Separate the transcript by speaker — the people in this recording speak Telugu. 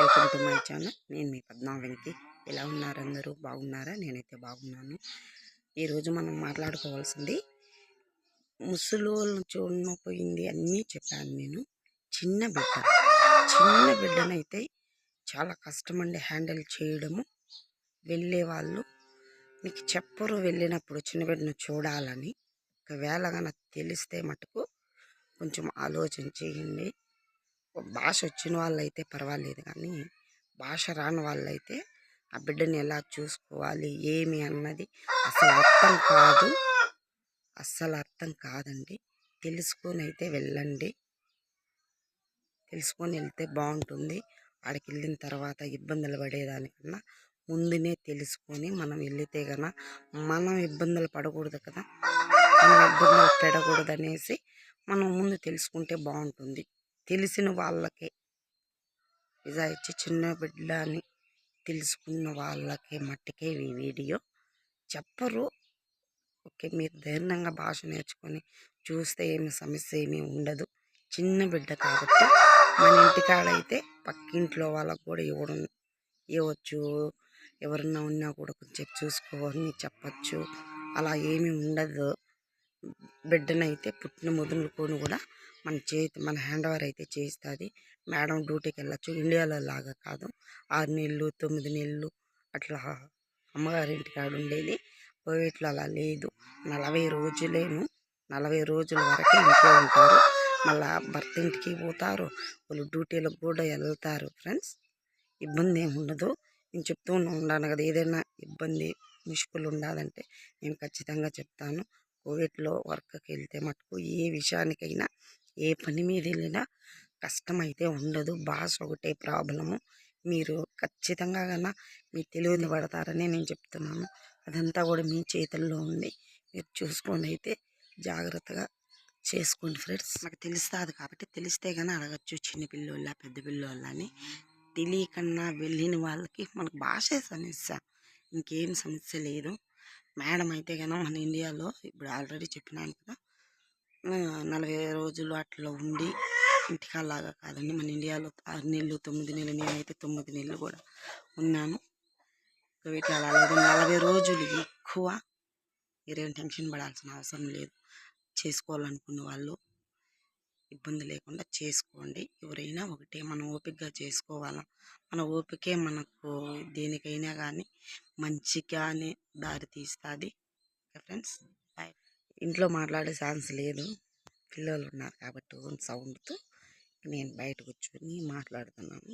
Speaker 1: వెల్కమ్ టు మై ఛానల్ నేను మీ పద్మావతి ఎలా ఉన్నారు అందరూ? బాగున్నారా? నేనైతే బాగున్నాను. ఈరోజు మనం మాట్లాడుకోవాల్సింది ముసలోళ్ళు చూడన పోయింది అన్నీ చెప్పాను నేను. చిన్న బిడ్డ. చిన్న బిడ్డనైతే చాలా కష్టమండి హ్యాండిల్ చేయడము. వెళ్ళే వాళ్ళు మీకు చెప్పరు వెళ్ళినప్పుడు చిన్న బిడ్డను చూడాలని. ఒకవేళ కనుక తెలిస్తే మటుకు కొంచెం ఆలోచన చేయండి భాష వచ్చిన వాళ్ళైతే పర్వాలేదు కానీ భాష రాని వాళ్ళైతే ఆ బిడ్డని ఎలా చూసుకోవాలి ఏమి అన్నది అసలు అర్థం కాదు. అస్సలు అర్థం కాదండి. తెలుసుకొని అయితే వెళ్ళండి. తెలుసుకొని వెళ్తే బాగుంటుంది. ఆడికి వెళ్ళిన తర్వాత ఇబ్బందులు పడేదానికన్నా ముందునే తెలుసుకొని మనం వెళితే కన్నా మనం ఇబ్బందులు పడకూడదు కదా. మనం ఇబ్బందులు పెడకూడదు అనేసి మనం ముందు తెలుసుకుంటే బాగుంటుంది. తెలిసిన వాళ్ళకే. ఇదా ఇచ్చి చిన్న బిడ్డ అని తెలుసుకున్న వాళ్ళకే మట్టికే ఈ వీడియో. చెప్పరు. ఓకే మీరు ధైర్యంగా భాష నేర్చుకొని చూస్తే ఏమి సమస్య ఏమీ ఉండదు. చిన్న బిడ్డ కాబట్టి మన ఇంటికాడైతే పక్కింట్లో వాళ్ళకు కూడా ఇవ్వడం ఇవ్వచ్చు. ఎవరన్నా ఉన్నా కూడా కొంచెం చూసుకోవాలని చెప్పచ్చు. అలా ఏమీ ఉండదు. బిడ్డనైతే పుట్టిన మొదలుకొని కూడా మన చేతి మన హ్యాండ్ ఓవర్ అయితే చేయిస్తుంది. మేడం డ్యూటీకి వెళ్ళచ్చు ఇండియాలో లాగా కాదు. ఆరు నెలలు తొమ్మిది నెలలు అట్లా అమ్మగారింటి కాడ ఉండేది. కోవిడ్లో అలా లేదు. నలభై రోజులేను నలభై రోజుల వరకు ఇంట్లో ఉంటారు. మళ్ళా భర్త ఇంటికి పోతారు. వాళ్ళు డ్యూటీలకు కూడా వెళ్తారు ఫ్రెండ్స్. ఇబ్బంది ఏమి ఉండదు. నేను చెప్తూ ఉన్నాను కదా ఏదైనా ఇబ్బంది ముష్కులు ఉండాలంటే నేను ఖచ్చితంగా చెప్తాను. కోవిడ్లో వర్క్కి వెళ్తే మటుకు ఏ విషయానికైనా ఏ పని మీద వెళ్ళినా కష్టమైతే ఉండదు. భాష ఒకటే ప్రాబ్లము. మీరు ఖచ్చితంగా కన్నా మీ తెలివిని పడతారని నేను చెప్తున్నాను. అదంతా కూడా మీ చేతుల్లో ఉంది మీరు చూసుకొని అయితే జాగ్రత్తగా చేసుకోండి ఫ్రెండ్స్. నాకు తెలుస్తుంది కాబట్టి తెలిస్తే కానీ అడగచ్చు చిన్న పిల్లోళ్ళ పెద్ద పిల్లోళ్ళ అని. తెలియకన్నా వెళ్ళిన వాళ్ళకి మనకు భాషే సమస్య. ఇంకేం సమస్య లేదు. మేడం అయితే కనుక మన ఇండియాలో ఇప్పుడు ఆల్రెడీ చెప్పినాను కదా నలభై రోజులు అట్లా ఉండి ఇంటికాలాగా కాదండి మన ఇండియాలో ఆరు నెలలు తొమ్మిది నెలలు నేనైతే తొమ్మిది నెలలు కూడా ఉన్నాను. వీటి అలా లేదు. నలభై రోజులు ఎక్కువ మీరేం టెన్షన్ పడాల్సిన అవసరం లేదు. చేసుకోవాలనుకున్న వాళ్ళు ఇబ్బంది లేకుండా చేసుకోండి. ఎవరైనా ఒకటే మనం ఓపికగా చేసుకోవాలి? మన ఓపికే మనకు దేనికైనా కానీ మంచిగానే దారి తీస్తుంది. Friends bye. ఇంట్లో మాట్లాడే ఛాన్స్ లేదు. పిల్లలు ఉన్నారు కాబట్టి సౌండ్తో నేను బయట కూర్చొని మాట్లాడుతున్నాను.